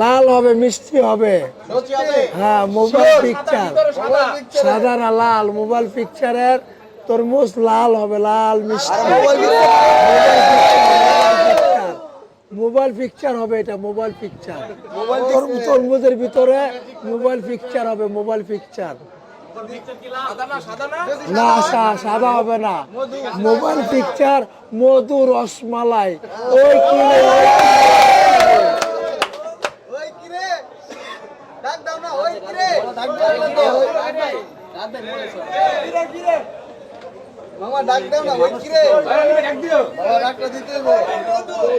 লাল হবে মিষ্টি হবে। হ্যাঁ মোবাইল পিকচার সাদা না লাল মোবাইল পিকচারের তরমুজ লাল হবে লাল মিষ্টি। মোবাইল পিকচার হবে এটা মোবাইল পিকচার তরমুজের ভিতরে মোবাইল পিকচার হবে মোবাইল পিকচার না সাদা হবে না। মোবাইল পিকচার মধু রসমালাই। ওই কিনে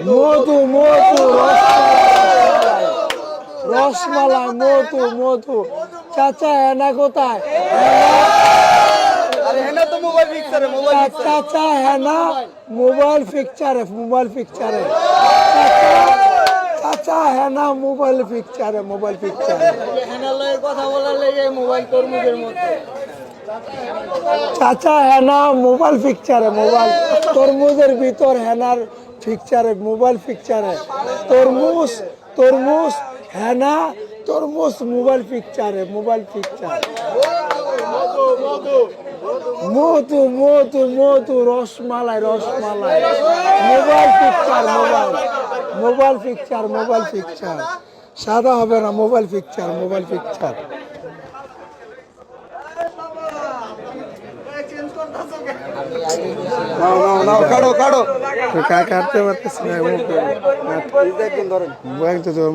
মধু মধু রসমালাই মধু মধু চাচা এনা কোথায় আরে হেনা মোবাইল পিকচারে মোবাইল চা- চাচা হেনা মোবাইল পিকচারে মোবাইল পিকচারে পিকচারে হেনালয়ের কথা বলার লেগে মোবাইল মধ্যে। চাচা হেনা মোবাইল পিকচারে মোবাইল তরমুজের ভিতর হেনার পিকচারে মোবাইল পিকচারে তরমুজ তরমুজ হেনা তরমুজ মোবাইল পিকচারে মোবাইল পিকচার মধু মধু মধু rasmalai rasmalai. Mobile picture mobile mobile picture mobile picture. সাদা হবে না mobile picture mobile picture. Mobile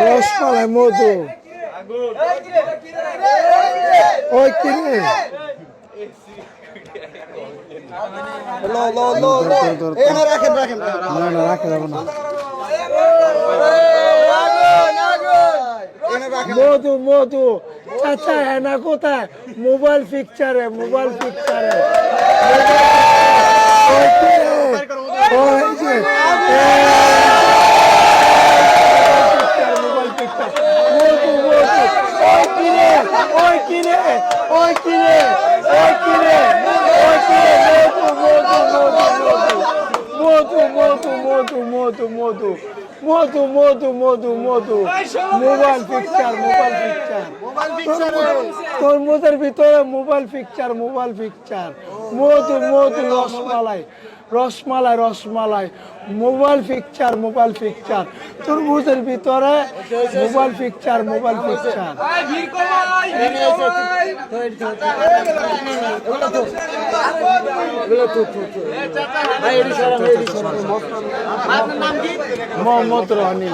rasmalai মধু। ওই কিনে মোবাইল পিকচারে মোবাইল পিকচারে মধু মধু মধু মধু মধু মধু মধু। মোবাইল পিকচার মোবাইল পিকচার তরমুজের ভিতরে মোবাইল পিকচার মোবাইল পিকচার মধু মধু rasmalai rasmalai rasmalai mobile picture mobile picture. তরমুজের ভিতরে mobile picture mobile picture. Mohammad Rony